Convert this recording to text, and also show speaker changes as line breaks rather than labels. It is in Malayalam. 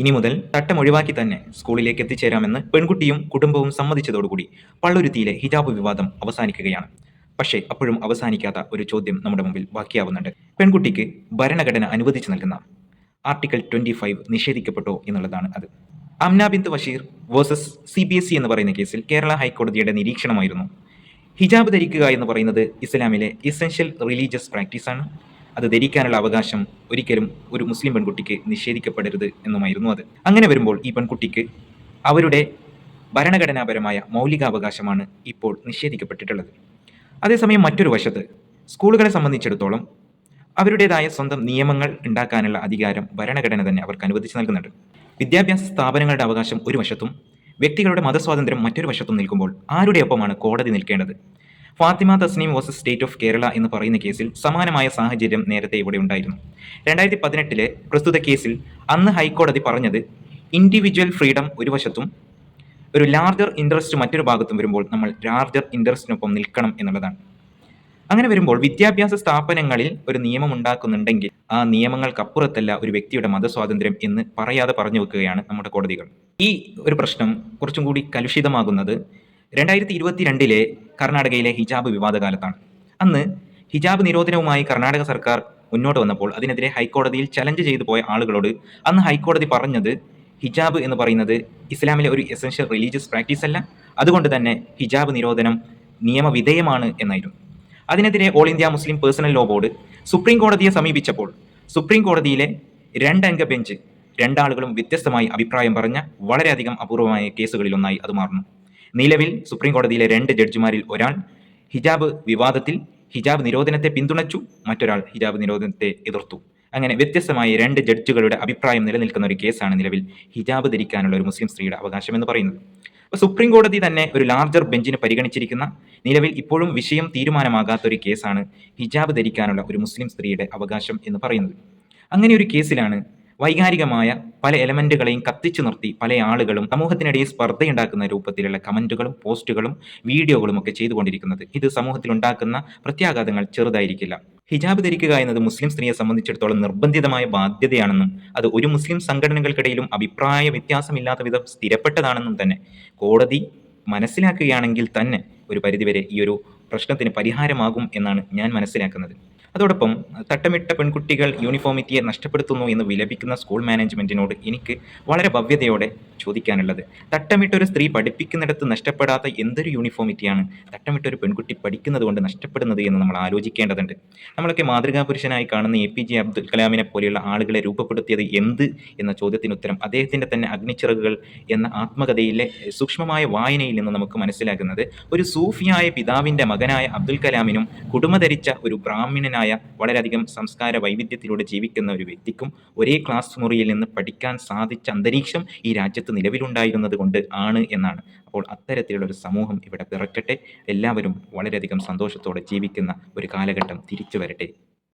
ഇനി മുതൽ തട്ടം ഒഴിവാക്കി തന്നെ സ്കൂളിലേക്ക് എത്തിച്ചേരാമെന്ന് പെൺകുട്ടിയും കുടുംബവും സമ്മതിച്ചതോടുകൂടി പള്ളുരുത്തിയിലെ ഹിജാബ് വിവാദം അവസാനിക്കുകയാണ്. പക്ഷേ അപ്പോഴും അവസാനിക്കാത്ത ഒരു ചോദ്യം നമ്മുടെ മുമ്പിൽ ബാക്കിയാവുന്നുണ്ട്. പെൺകുട്ടിക്ക് ഭരണഘടന അനുവദിച്ചു നൽകുന്ന ആർട്ടിക്കിൾ ട്വന്റി ഫൈവ് നിഷേധിക്കപ്പെട്ടോ എന്നുള്ളതാണ് അത്. Amna Bint Basheer versus C B S E എന്ന് പറയുന്ന കേസിൽ കേരള ഹൈക്കോടതിയുടെ നിരീക്ഷണമായിരുന്നു. ഹിജാബ് ധരിക്കുക എന്ന് പറയുന്നത് ഇസ്ലാമിലെ ഇസെൻഷ്യൽ റിലീജിയസ് പ്രാക്ടീസാണ്. അത് ധരിക്കാനുള്ള അവകാശം ഒരിക്കലും ഒരു മുസ്ലിം പെൺകുട്ടിക്ക് നിഷേധിക്കപ്പെടരുത് എന്നുമായിരുന്നു അത്. അങ്ങനെ വരുമ്പോൾ ഈ പെൺകുട്ടിക്ക് അവരുടെ ഭരണഘടനാപരമായ മൗലികാവകാശമാണ് ഇപ്പോൾ നിഷേധിക്കപ്പെട്ടിട്ടുള്ളത്. അതേസമയം മറ്റൊരു വശത്ത് സ്കൂളുകളെ സംബന്ധിച്ചിടത്തോളം അവരുടേതായ സ്വന്തം നിയമങ്ങൾ ഉണ്ടാക്കാനുള്ള അധികാരം ഭരണഘടന തന്നെ അവർക്ക് അനുവദിച്ച് നൽകുന്നുണ്ട്. വിദ്യാഭ്യാസ സ്ഥാപനങ്ങളുടെ അവകാശം ഒരു വശത്തും വ്യക്തികളുടെ മതസ്വാതന്ത്ര്യം മറ്റൊരു വശത്തും നിൽക്കുമ്പോൾ ആരുടെ ഒപ്പമാണ് കോടതി നിൽക്കേണ്ടത്? Fathima Thasneem versus state of Kerala എന്ന് പറയുന്ന കേസിൽ സമാനമായ സാഹചര്യം നേരത്തെ ഇവിടെ ഉണ്ടായിരുന്നു. രണ്ടായിരത്തി പതിനെട്ടിലെ പ്രസ്തുത കേസിൽ അന്ന് ഹൈക്കോടതി പറഞ്ഞത് ഇൻഡിവിജ്വൽ ഫ്രീഡം ഒരു വശത്തും ഒരു ലാർജർ ഇൻട്രസ്റ്റ് മറ്റൊരു ഭാഗത്തും വരുമ്പോൾ നമ്മൾ ലാർജർ ഇൻട്രസ്റ്റിനൊപ്പം നിൽക്കണം എന്നുള്ളതാണ്. അങ്ങനെ വരുമ്പോൾ വിദ്യാഭ്യാസ സ്ഥാപനങ്ങളിൽ ഒരു നിയമം ഉണ്ടാക്കുന്നുണ്ടെങ്കിൽ ആ നിയമങ്ങൾക്കപ്പുറത്തല്ല ഒരു വ്യക്തിയുടെ മതസ്വാതന്ത്ര്യം എന്ന് പറയാതെ പറഞ്ഞു വെക്കുകയാണ് നമ്മുടെ കോടതികൾ. ഈ ഒരു പ്രശ്നം കുറച്ചും കൂടി കലുഷിതമാകുന്നത് രണ്ടായിരത്തി ഇരുപത്തിരണ്ടിലെ കർണാടകയിലെ ഹിജാബ് വിവാദ കാലത്താണ് അന്ന് ഹിജാബ് നിരോധനവുമായി കർണാടക സർക്കാർ മുന്നോട്ട് വന്നപ്പോൾ അതിനെതിരെ ഹൈക്കോടതിയിൽ ചലഞ്ച് ചെയ്തു പോയ ആളുകളോട് അന്ന് ഹൈക്കോടതി പറഞ്ഞത് ഹിജാബ് എന്ന് പറയുന്നത് ഇസ്ലാമിലെ ഒരു എസെൻഷ്യൽ റിലീജിയസ് പ്രാക്ടീസ് അല്ല. അതുകൊണ്ട് തന്നെ ഹിജാബ് നിരോധനം നിയമവിധേയമാണ് എന്നായിരുന്നു. അതിനെതിരെ all India Muslim personal law board supreme കോടതിയെ സമീപിച്ചപ്പോൾ സുപ്രീം കോടതിയിലെ രണ്ടംഗ ബെഞ്ച് രണ്ടാളുകളും വ്യത്യസ്തമായി അഭിപ്രായം പറഞ്ഞ വളരെയധികം അപൂർവമായ കേസുകളിലൊന്നായി അത് മാറുന്നു. നിലവിൽ സുപ്രീം കോടതിയിലെ രണ്ട് ജഡ്ജിമാരിൽ ഒരാൾ ഹിജാബ് വിവാദത്തിൽ ഹിജാബ് നിരോധനത്തെ പിന്തുണച്ചു മറ്റൊരാൾ ഹിജാബ് നിരോധനത്തെ എതിർത്തു. അങ്ങനെ വ്യത്യസ്തമായി രണ്ട് ജഡ്ജുകളുടെ അഭിപ്രായം നിലനിൽക്കുന്ന ഒരു കേസാണ് നിലവിൽ ഹിജാബ് ധരിക്കാനുള്ള ഒരു മുസ്ലിം സ്ത്രീയുടെ അവകാശം എന്ന് പറയുന്നത്. അപ്പോൾ സുപ്രീം കോടതി തന്നെ ഒരു ലാർജർ ബെഞ്ചിന് പരിഗണിച്ചിരിക്കുന്ന നിലവിൽ ഇപ്പോഴും വിഷയം തീരുമാനമാകാത്ത ഒരു കേസാണ് ഹിജാബ് ധരിക്കാനുള്ള ഒരു മുസ്ലിം സ്ത്രീയുടെ അവകാശം എന്ന് പറയുന്നത്. അങ്ങനെ ഒരു കേസിലാണ് വൈകാരികമായ പല എലമെന്റുകളെയും കത്തിച്ചു നിർത്തി പല ആളുകളും സമൂഹത്തിനിടയിൽ സ്പർദ്ധയുണ്ടാക്കുന്ന രൂപത്തിലുള്ള കമന്റുകളും പോസ്റ്റുകളും വീഡിയോകളും ഒക്കെ ചെയ്തുകൊണ്ടിരിക്കുന്നത്. ഇത് സമൂഹത്തിൽ ഉണ്ടാക്കുന്ന പ്രത്യാഘാതങ്ങൾ ചെറുതായിരിക്കില്ല. ഹിജാബ് ധരിക്കുക എന്നത് മുസ്ലിം സ്ത്രീയെ സംബന്ധിച്ചിടത്തോളം നിർബന്ധിതമായ ബാധ്യതയാണെന്നും അത് ഒരു മുസ്ലിം സംഘടനകൾക്കിടയിലും അഭിപ്രായ വ്യത്യാസമില്ലാത്ത വിധം സ്ഥിരപ്പെട്ടതാണെന്നും തന്നെ. കോടതി മനസ്സിലാക്കുകയാണെങ്കിൽ തന്നെ ഒരു പരിധിവരെ ഈ ഒരു പ്രശ്നത്തിന് പരിഹാരമാകും എന്നാണ് ഞാൻ മനസ്സിലാക്കുന്നത്. അതോടൊപ്പം തട്ടമിട്ട പെൺകുട്ടികൾ യൂണിഫോമിറ്റിയെ നഷ്ടപ്പെടുത്തുന്നു എന്ന് വിലപിക്കുന്ന സ്കൂൾ മാനേജ്മെന്റിനോട് എനിക്ക് വളരെ ഭവ്യതയോടെ ചോദിക്കാനുള്ളത്. തട്ടമിട്ട ഒരു സ്ത്രീ പഠിപ്പിക്കുന്നിടത്ത് നഷ്ടപ്പെടാത്ത എന്തൊരു യൂണിഫോമിറ്റിയാണ് തട്ടമിട്ട ഒരു പെൺകുട്ടി പഠിക്കുന്നത് കൊണ്ട് നഷ്ടപ്പെടുന്നത് എന്ന് നമ്മൾ ആലോചിക്കേണ്ടതുണ്ട്. നമ്മളൊക്കെ മാതൃകാ പുരുഷനായി കാണുന്ന എ പി ജെ അബ്ദുൽ കലാമിനെ പോലെയുള്ള ആളുകളെ രൂപപ്പെടുത്തിയത് എന്ത് എന്ന ചോദ്യത്തിന് ഉത്തരം അദ്ദേഹത്തിന്റെ തന്നെ അഗ്നിച്ചിറകുകൾ എന്ന ആത്മകഥയിലെ സൂക്ഷ്മമായ വായനയിൽ നിന്ന് നമുക്ക് മനസ്സിലാക്കുന്നത് ഒരു സൂഫിയായ പിതാവിന്റെ മകനായ അബ്ദുൽ കലാമിനും കുടുംബ ധരിച്ച ഒരു ബ്രാഹ്മണനായ വളരെയധികം സംസ്കാര വൈവിധ്യത്തിലൂടെ ജീവിക്കുന്ന ഒരു വ്യക്തിക്കും ഒരേ ക്ലാസ് മുറിയിൽ നിന്ന് പഠിക്കാൻ സാധിച്ച അന്തരീക്ഷം ഈ രാജ്യത്ത് നിലവിലുണ്ടായിരുന്നത് കൊണ്ട് ആണ് എന്നാണ്. അപ്പോൾ അത്തരത്തിലുള്ള ഒരു സമൂഹം ഇവിടെ പിറക്കട്ടെ. എല്ലാവരും വളരെയധികം സന്തോഷത്തോടെ ജീവിക്കുന്ന ഒരു കാലഘട്ടം തിരിച്ചു വരട്ടെ